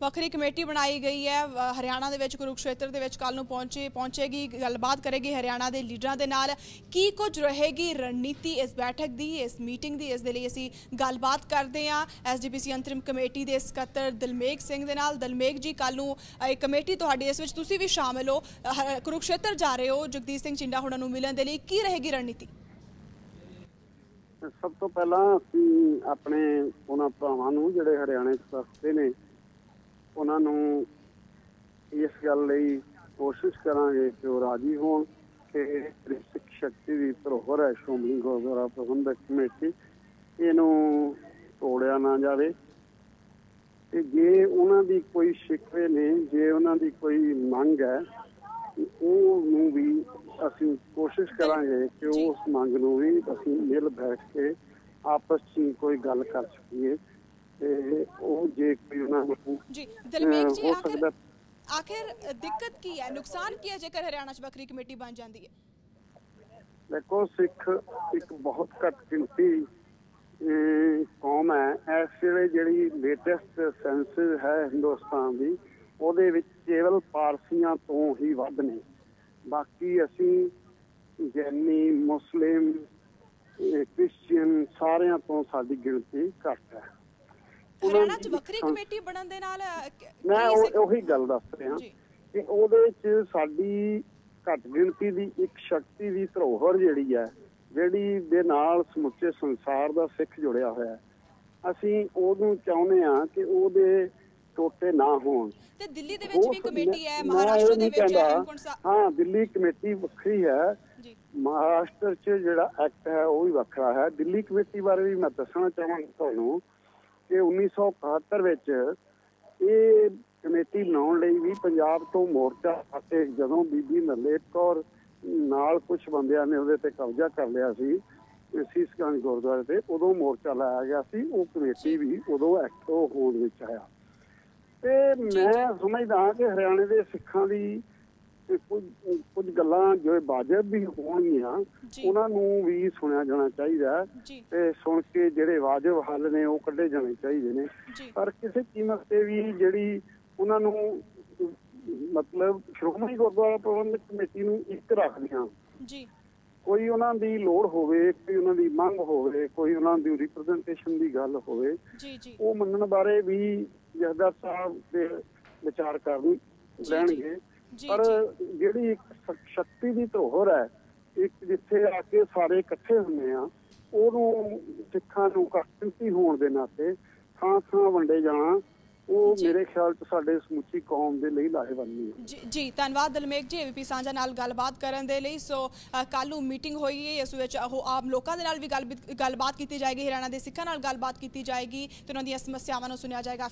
ਵੱਖਰੀ ਕਮੇਟੀ ਬਣਾਈ ਗਈ ਹੈ। ਹਰਿਆਣਾ ਦੇ ਵਿੱਚ ਕੁਰੂਕਸ਼ੇਤਰ ਦੇ ਵਿੱਚ ਕੱਲ ਨੂੰ ਪਹੁੰਚੇ ਪਹੁੰਚੇਗੀ ਗੱਲਬਾਤ ਕਰੇਗੀ ਹਰਿਆਣਾ ਦੇ ਲੀਡਰਾਂ ਦੇ ਨਾਲ। ਕੀ ਕੁਝ ਰਹੇਗੀ ਰਣਨੀਤੀ ਇਸ ਬੈਠਕ ਦੀ ਇਸ ਮੀਟਿੰਗ ਦੀ? ਇਸ ਦੇ ਲਈ ਅਸੀਂ ਗੱਲਬਾਤ ਕਰਦੇ ਹਾਂ। ਐਸਜੀਪੀਸੀ ਅੰਤਰਿਮ ਕਮੇਟੀ ਦੇ ਸਕੱਤਰ ਦਲਮੇਗ ਸਿੰਘ ਦੇ ਨਾਲ। ਦਲਮੇਗ ਜੀ ਕੱਲ ਨੂੰ ਇਹ ਕਮੇਟੀ ਤੁਹਾਡੀ ਇਸ ਵਿੱਚ ਤੁਸੀਂ ਵੀ ਸ਼ਾਮਿਲ ਹੋ। ਅ, ਕੁਰੂਕਸ਼ੇਤਰ ਜਾ ਰਹੇ ਹੋ। ਜਗਦੀਸ਼ ਸਿੰਘ ਚਿੰਡਾ ਹੁਣਾਂ ਨੂੰ ਮਿਲਣ ਦੇ ਲਈ ਕੀ ਰਹੇਗੀ ਰਣਨੀਤੀ? ਸਭ ਤੋਂ ਪਹਿਲਾਂ ਅਸੀਂ ਆਪਣੇ ਉਹਨਾਂ ਭਰਾਵਾਂ ਨੂੰ ਜਿਹੜੇ ਹਰਿਆਣੇ 'ਚ ਵਸਦੇ ਨੇ ਉਹਨਾਂ ਨੂੰ ਇਸ ਗੱਲ ਲਈ ਕੋਸ਼ਿਸ਼ ਕਰਾਂਗੇ ਕਿ ਉਹ ਰਾਜੀ ਹੋਣ ਕਿ ਸਿੱਖ ਸ਼ਕਤੀ ਦੀ ਧਰੋਹਰ ਹੈ, ਸ਼੍ਰੋਮਣੀ ਗੁਰਦੁਆਰਾ ਪ੍ਰਬੰਧਕ ਕਮੇਟੀ, ਇਹਨੂੰ ਤੋੜਿਆ ਨਾ ਜਾਵੇ। ਤੇ ਜੇ ਉਹਨਾਂ ਦੀ ਕੋਈ ਸ਼ਿਕਵੇ ਨੇ, ਜੇ ਉਹਨਾਂ ਦੀ ਕੋਈ ਮੰਗ ਹੈ ਉਹ ਨੂੰ ਵੀ ਅਸੀਂ ਕੋਸ਼ਿਸ਼ ਕਰਾਂਗੇ ਕਿ ਉਸ ਮੰਗ ਨੂੰ ਵੀ ਅਸੀਂ ਮਿਲ ਬੈਠ ਕੇ ਆਪਸ 'ਚ ਹੀ ਕੋਈ ਗੱਲ ਕਰ ਸਕੀਏ। ਤੇ ਉਹ ਜੇ ਕੋਈ ਉਹਨਾਂ ਨੂੰ ਜੀ ਦਲਮੇਗ ਜੀ ਹੋ ਆਖਿਰ ਸਕਦਾ ਆਖਿਰ ਅ, ਦਿੱਕਤ ਕੀ ਹੈ? ਨੁਕਸਾਨ ਕੀ ਹੈ ਜੇਕਰ ਹਰਿਆਣਾ 'ਚ ਵੱਖਰੀ ਕਮੇਟੀ ਬਣ ਜਾਂਦੀ ਹੈ? ਦੇਖੋ ਸਿੱਖ ਇੱਕ ਬਹੁਤ ਘੱਟ ਗਿਣਤੀ ਅਹ, ਕੌਮ ਹੈ। ਇਸ ਵੇਲੇ ਜਿਹੜੀ ਲੇਟੈਸਟ ਸੈਂਸਸ ਹੈ ਹਿੰਦੁਸਤਾਨ ਦੀ ਉਹਦੇ ਵਿੱਚ ਕੇਵਲ ਪਾਰਸੀਆਂ ਤੋਂ ਹੀ ਵੱਧ ਨੇ। ਬਾਕੀ ਅਸੀਂ ਜੈਨੀ ਮੁਸਲਿਮ ਅਹ, ਕ੍ਰਿਸਚੀਅਨ ਸਾਰਿਆਂ ਤੋਂ ਸਾਡੀ ਗਿਣਤੀ ਘੱਟ ਹੈ। ਹਰਿਆਣਾ 'ਚ ਵੱਖਰੀ ਕਮੇਟੀ ਬਣਨ ਦੇ ਨਾਲ ਮੈਂ ਉਹ- ਗੱਲ ਦੱਸ ਰਿਹਾ ਕਿ ਉਹਦੇ ਚ ਸਾਡੀ ਘੱਟ ਗਿਣਤੀ ਦੀ ਇੱਕ ਸ਼ਕਤੀ ਦੀ ਧਰੋਹਰ ਜਿਹੜੀ ਹੈ ਜਿਹੜੀ ਦੇ ਨਾਲ ਸਮੁੱਚੇ ਸੰਸਾਰ ਦਾ ਸਿੱਖ ਜੁੜਿਆ ਹੋਇਆ ਹੈ। ਅਸੀਂ ਉਹਨੂੰ ਚਾਹੁੰਦੇ ਆ ਕਿ ਉਹਦੇ ਟੋਟੇ ਨਾ ਹੋਣ। ਤੇ ਦਿੱਲੀ ਦੇ ਵਿੱਚ ਵੀ ਕਮੇਟੀ ਹੈ ਮਹਾਰਾਸ਼ਟਰ ਦੇ ਵਿੱਚ ਸਾਹਿਬ ਹਾਂ ਦਿੱਲੀ ਕਮੇਟੀ ਵੱਖਰੀ ਹੈ। ਜੀ। ਮਹਾਰਾਸ਼ਟਰ 'ਚ ਜਿਹੜਾ ਐਕਟ ਹੈ ਉਹ ਵੀ ਵੱਖਰਾ ਹੈ। ਦਿੱਲੀ ਕਮੇਟੀ ਬਾਰੇ ਵੀ ਮੈਂ ਦੱਸਣਾ ਚਾਹਾਂਗਾ ਤੁਹਾਨੂੰ ਕਿ 1971 ਵਿੱਚ ਇਹ ਕਮੇਟੀ ਬਣਾਉਣ ਲਈ ਵੀ ਪੰਜਾਬ ਤੋਂ ਮੋਰਚਾ ਅਤੇ ਜਦੋਂ ਬੀਬੀ ਨਰਲੇਟ ਕੌਰ ਨਾਲ ਕੁਝ ਬੰਦਿਆਂ ਨੇ ਉਹਦੇ ਤੇ ਕਬਜ਼ਾ ਕਰ ਲਿਆ ਸੀ ਸੀਸਗੰਜ ਗੁਰਦੁਆਰੇ ਤੇ, ਉਦੋਂ ਮੋਰਚਾ ਲਾਇਆ ਗਿਆ ਸੀ, ਉਹ ਕਮੇਟੀ ਵੀ ਉਦੋਂ ਐਕਟਿਵ ਹੋਣ ਵਿੱਚ ਆਇਆ। ਤੇ ਮੈਂ ਸਮਝਦਾ ਹਾਂ ਕਿ ਹਰਿਆਣੇ ਦੇ ਸਿੱਖਾਂ ਦੀ ਤੇ ਕੁਝ ਕੁਝ ਗੱਲਾਂ ਜੋ ਵਾਜਬ ਵੀ ਹੋਣਗੀਆਂ। ਉਹਨਾਂ ਨੂੰ ਵੀ ਸੁਣਿਆ ਜਾਣਾ ਚਾਹੀਦਾ ਤੇ ਸੁਣ ਕੇ ਜਿਹੜੇ ਵਾਜਬ ਹੱਲ ਨੇ ਉਹ ਕੱਢੇ ਜਾਣੇ ਚਾਹੀਦੇ ਨੇ। ਪਰ ਕਿਸੇ ਕੀਮਤ ਤੇ ਵੀ ਜਿਹੜੀ ਉਹਨਾਂ ਨੂੰ ਮਤਲਬ ਸ਼੍ਰੋਮਣੀ ਗੁਰਦੁਆਰਾ ਪ੍ਰਬੰਧਕ ਕਮੇਟੀ ਨੂੰ ਇੱਕ ਰੱਖਦੀਆਂ ਜੀ। ਕੋਈ ਉਹਨਾਂ ਦੀ ਲੋੜ ਹੋਵੇ ਕੋਈ ਉਹਨਾਂ ਦੀ ਮੰਗ ਹੋਵੇ ਕੋਈ ਉਹਨਾਂ ਦੀ ਰਿਪਰੈਜ਼ੈਂਟੇਸ਼ਨ ਦੀ ਗੱਲ ਹੋਵੇ ਜੀ ਜੀ। ਉਹ ਮੰਨਣ ਬਾਰੇ ਵੀ ਜਹਦਰ ਸਾਹਿਬ ਦੇ ਵਿਚਾਰ ਕਰਨ। ਲੈਣਗੇ। ਪਰ ਜਿਹੜੀ ਸ਼ਕਤੀ ਦੀ ਧਰੋਹਰ ਹੈ ਇੱਕ ਜਿੱਥੇ ਆ ਕੇ ਸਾਰੇ ਇਕੱਠੇ ਹੁੰਦੇ ਆ ਉਹਨੂੰ ਸਿੱਖਾਂ ਨੂੰ ਕੱਟਤੀ ਹੋਣ ਦੇ ਨਾਤੇ ਥਾਂ ਥਾਂ ਵੰਡੇ ਜਾਣਾ ਉਹ। ਮੇਰੇ ਖਿਆਲ ਚ ਸਾਡੇ ਸਮੁੱਚੀ ਕੌਮ ਦੇ ਲਈ ਲਾਹੇਵੰਦ ਹੈ। ਜੀ ਜੀ ਧੰਨਵਾਦ ਦਲਮੇਗ ਜੀ ਏਵੀਪੀ ਸਾਂਝਾ ਨਾਲ ਗੱਲਬਾਤ ਕਰਨ ਦੇ ਲਈ। ਸੋ ਕੱਲ ਨੂੰ ਮੀਟਿੰਗ ਹੋਈ ਹੈ ਇਸ ਵਿੱਚ ਉਹ ਆਮ ਲੋਕਾਂ ਦੇ ਨਾਲ ਵੀ ਗੱਲ ਗੱਲਬਾਤ ਕੀਤੀ ਜਾਏਗੀ ਹਰਿਆਣਾ ਦੇ ਸਿੱਖਾਂ ਨਾਲ ਗੱਲਬਾਤ ਕੀਤੀ ਜਾਏਗੀ ਤੇ ਉਹਨਾਂ ਦੀਆਂ ਸਮੱਸਿਆਵਾਂ ਨੂੰ ਸੁਣਿਆ ਜਾਏਗਾ।